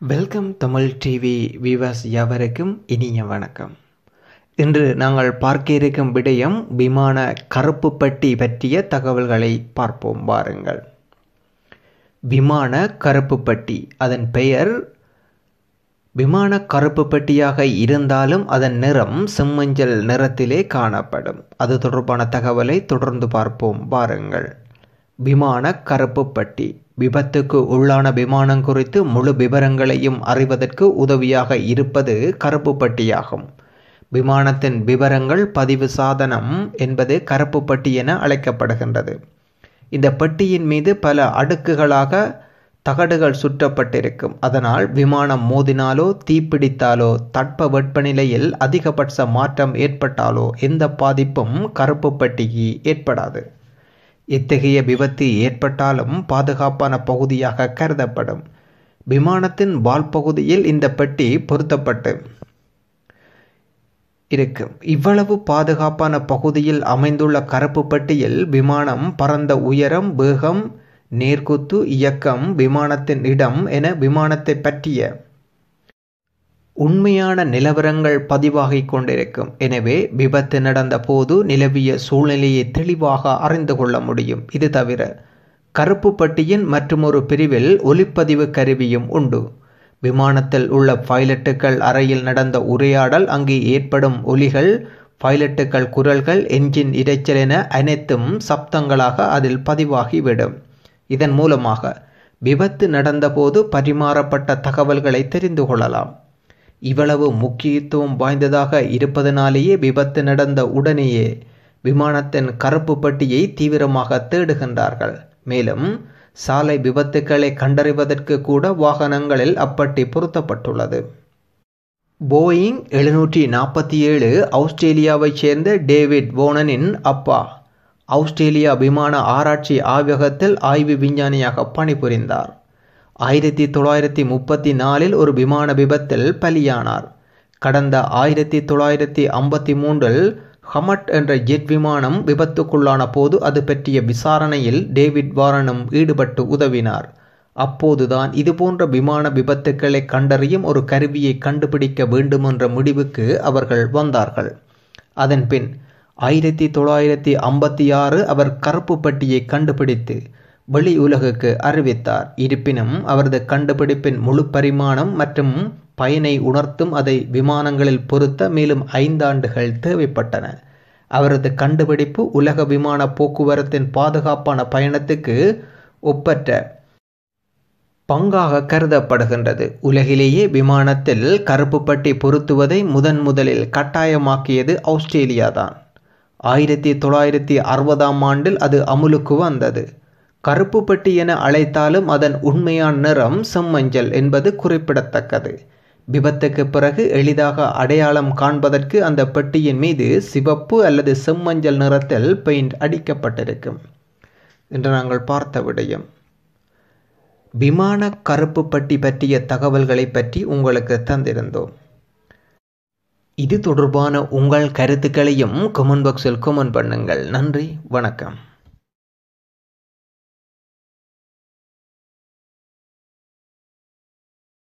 Welcome Tamil TV விவாஸ் யாவருக்கும் இனிய வணக்கம். இன்று நாங்கள் பார்க்க இருக்கும் விடயம் விமான கருப்பு பட்டி பற்றிய தகவல்களை பார்ப்போம் வாருங்கள். விமான கருப்பு பட்டி அதன் பெயர் விமான கருப்பு பெட்டியாக இருந்தாலும் அதன் நிறம் செம்மஞ்சள் நிறத்திலே காணப்படும். அது தொடர்பான தகவலை தொடர்ந்து பார்ப்போம் வாருங்கள். விமான கருப்பு பட்டி விபத்துக்கு உள்ளான விமானம் குறித்து முழு விவரங்களையும் அறிவதற்கு உதவியாக இருப்பது கருப்பு பட்டியாகும். விமானத்தின் விவரங்கள் பதிவு சாதனம் என்பது கருப்பு பட்டி என அழைக்கப்படுகின்றது. இந்த பெட்டியின் மீது பல அடுக்குகளாக தகடுகள் சுற்றப்பட்டிருக்கும். அதனால் விமானம் மோதினாலோ தீப்பிடித்தாலோ தட்ப வெப்பநிலையில் அதிகபட்ச மாற்றம் ஏற்பட்டாலோ எந்த பாதிப்பும் கருப்பு பட்டிக்கு ஏற்படாது. இத்தகைய விபத்து ஏற்பட்டாலும் பாதுகாப்பான பகுதியாக கருதப்படும். விமானத்தின் வால் பகுதியில் இந்த பெட்டி பொருத்தப்பட்டு இருக்கும் இவ்வளவு பாதுகாப்பான பகுதியில் அமைந்துள்ள கருப்பு பெட்டியில் விமானம் பறந்த உயரம் வேகம் நேர்குத்து இயக்கம் விமானத்தின் இடம் என விமானத்தை பற்றிய உண்மையான நிலவரங்கள் பதிவாகிக் கொண்டிருக்கும். எனவே விபத்து நடந்த போது நிலவிய சூழ்நிலையை தெளிவாக அறிந்து கொள்ள முடியும். இது தவிர கருப்பு பட்டியின் மற்றொரு பிரிவில் ஒலிப்பதிவு கருவியும் உண்டு. விமானத்தில் உள்ள பைலட்டுகள் அறையில் நடந்த உரையாடல் அங்கே ஏற்படும் ஒலிகள் பைலட்டுகள் குரல்கள் என்ஜின் இரைச்சல் என அனைத்தும் சப்தங்களாக அதில் பதிவாகிவிடும். இதன் மூலமாக விபத்து நடந்தபோது பரிமாறப்பட்ட தகவல்களை தெரிந்து கொள்ளலாம். இவ்வளவு முக்கியத்துவம் வாய்ந்ததாக இருப்பதனாலேயே விபத்து நடந்த உடனேயே விமானத்தின் கருப்பு பட்டியை தீவிரமாக தேடுகின்றார்கள். மேலும் சாலை விபத்துக்களை கண்டறிவதற்கு கூட வாகனங்களில் அப்பட்டி பொருத்தப்பட்டுள்ளது. போயிங் எழுநூற்றி நாற்பத்தி ஏழு ஆஸ்திரேலியாவைச் சேர்ந்த டேவிட் போனனின் அப்பா. ஆஸ்திரேலியா விமான ஆராய்ச்சி ஆய்வகத்தில் ஆய்வு விஞ்ஞானியாக பணிபுரிந்தார். ஆயிரத்தி தொள்ளாயிரத்தி முப்பத்தி நாலில் ஒரு விமான விபத்தில் பலியானார். கடந்த ஆயிரத்தி தொள்ளாயிரத்தி ஐம்பத்தி மூன்றில் ஹமட் என்ற ஜெட் விமானம் விபத்துக்குள்ளான போது அது பற்றிய விசாரணையில் டேவிட் வாரனும் ஈடுபட்டு உதவினார். அப்போதுதான் இதுபோன்ற விமான விபத்துக்களை கண்டறியும் ஒரு கருவியை கண்டுபிடிக்க வேண்டுமென்ற முடிவுக்கு அவர்கள் வந்தார்கள். அதன்பின் ஆயிரத்தி தொள்ளாயிரத்தி ஐம்பத்தி ஆறு அவர் கருப்பு பட்டியை கண்டுபிடித்து வெளி உலகுக்கு அறிவித்தார். இருப்பினும் அவரது கண்டுபிடிப்பின் முழு பரிமாணம் மற்றும் பயனை உணர்த்தும் அதை விமானங்களில் பொருத்த மேலும் ஐந்தாண்டுகள் தேவைப்பட்டன. அவரது கண்டுபிடிப்பு உலக விமான போக்குவரத்தின் பாதுகாப்பான பயணத்துக்கு ஒப்பற்ற பங்காக கருதப்படுகின்றது. உலகிலேயே விமானத்தில் கருப்பு பட்டி பொருத்துவதை முதன் முதலில் கட்டாயமாக்கியது ஆஸ்திரேலியா தான் ஆயிரத்தி தொள்ளாயிரத்தி அறுபதாம் ஆண்டில் அது அமுலுக்கு வந்தது. கருப்பு பெட்டி என அழைத்தாலும் அதன் உண்மையான நிறம் செம்மஞ்சள் என்பது குறிப்பிடத்தக்கது. விபத்துக்கு பிறகு எளிதாக அடையாளம் காண்பதற்கு அந்த பெட்டியின் மீது சிவப்பு அல்லது செம்மஞ்சள் நிறத்தில் பெயிண்ட் அடிக்கப்பட்டிருக்கும். என்று நாங்கள் பார்த்த விடயம். விமான கருப்பு பட்டி பற்றிய தகவல்களை பற்றி உங்களுக்கு தந்திருந்தோம். இது தொடர்பான உங்கள் கருத்துக்களையும் கமெண்ட் பாக்ஸில் கமெண்ட் பண்ணுங்கள். நன்றி. வணக்கம்.